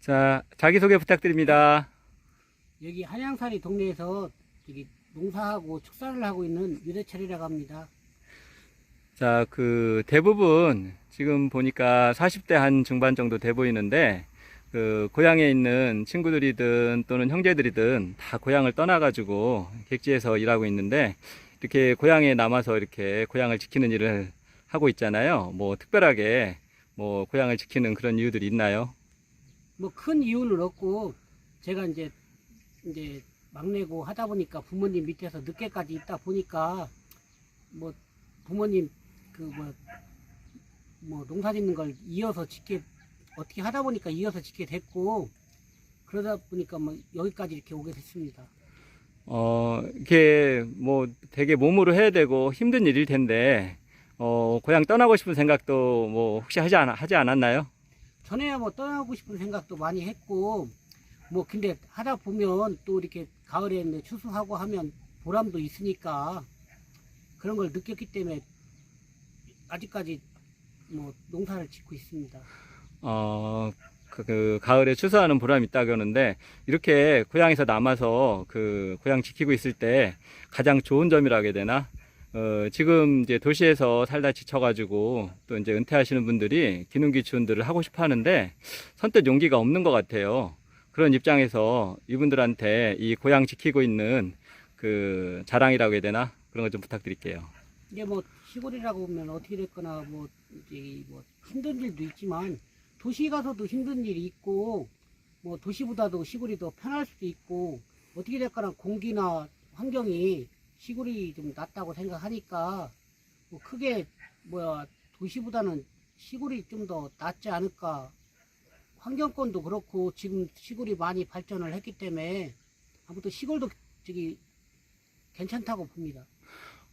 자, 자기소개 부탁드립니다. 여기 한양사리 동네에서 저기 농사하고 축사를 하고 있는 유대철이라고 합니다. 자, 그 대부분 지금 보니까 40대 한 중반 정도 돼 보이는데 그 고향에 있는 친구들이든 또는 형제들이든 다 고향을 떠나가지고 객지에서 일하고 있는데 이렇게 고향에 남아서 이렇게 고향을 지키는 일을 하고 있잖아요. 뭐 특별하게 뭐 고향을 지키는 그런 이유들이 있나요? 뭐 큰 이유는 없고 제가 이제 이제 막내고 하다 보니까 부모님 밑에서 늦게까지 있다 보니까 뭐 부모님 그뭐 뭐 농사 짓는 걸 이어서 짓게 어떻게 하다 보니까 이어서 짓게 됐고 그러다 보니까 뭐 여기까지 이렇게 오게 됐습니다. 어, 이게 뭐 되게 몸으로 해야 되고 힘든 일일 텐데 어, 고향 떠나고 싶은 생각도 뭐 혹시 하지 않, 하지 않았나요? 전에야 뭐 떠나고 싶은 생각도 많이 했고 뭐 근데 하다 보면 또 이렇게 가을에 이제 추수하고 하면 보람도 있으니까 그런 걸 느꼈기 때문에 아직까지 뭐 농사를 짓고 있습니다. 어, 그, 그 가을에 추수하는 보람이 있다 그러는데 이렇게 고향에서 남아서 그 고향 지키고 있을 때 가장 좋은 점이라고 해야 되나? 어, 지금 이제 도시에서 살다 지쳐가지고 또 이제 은퇴하시는 분들이 기능기 지원들을 하고 싶어 하는데 선뜻 용기가 없는 것 같아요. 그런 입장에서 이분들한테 이 고향 지키고 있는 그 자랑이라고 해야 되나? 그런 거 좀 부탁드릴게요. 이제 뭐 시골이라고 보면 어떻게 됐거나 뭐 이제 뭐 힘든 일도 있지만 도시 가서도 힘든 일이 있고 뭐 도시보다도 시골이 더 편할 수도 있고 어떻게 됐거나 공기나 환경이 시골이 좀 낫다고 생각하니까 뭐 크게 뭐야 도시보다는 시골이 좀 더 낫지 않을까 환경권도 그렇고 지금 시골이 많이 발전을 했기 때문에 아무튼 시골도 저기 괜찮다고 봅니다.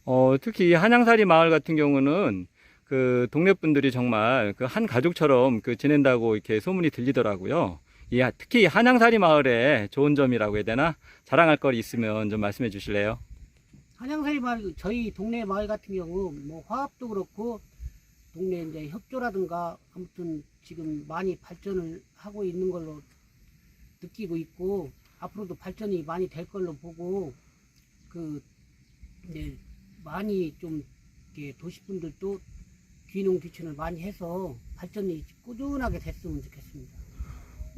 어, 특히 이 한양사리 마을 같은 경우는 그 동네 분들이 정말 그 한 가족처럼 그 지낸다고 이렇게 소문이 들리더라고요. 이 하- 특히 한양사리 마을의 좋은 점이라고 해야 되나? 자랑할 거리 있으면 좀 말씀해 주실래요? 한양사리 마을 저희 동네 마을 같은 경우 뭐 화합도 그렇고 동네 이제 협조라든가 아무튼 지금 많이 발전을 하고 있는 걸로 느끼고 있고 앞으로도 발전이 많이 될 걸로 보고 그 이제 많이 좀 이렇게 도시분들도 귀농 귀촌을 많이 해서 발전이 꾸준하게 됐으면 좋겠습니다.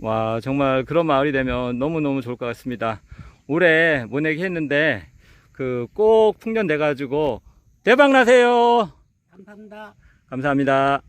와, 정말 그런 마을이 되면 너무너무 좋을 것 같습니다. 올해 모내기 했는데 그 꼭 풍년 돼가지고 대박 나세요! 감사합니다. 감사합니다.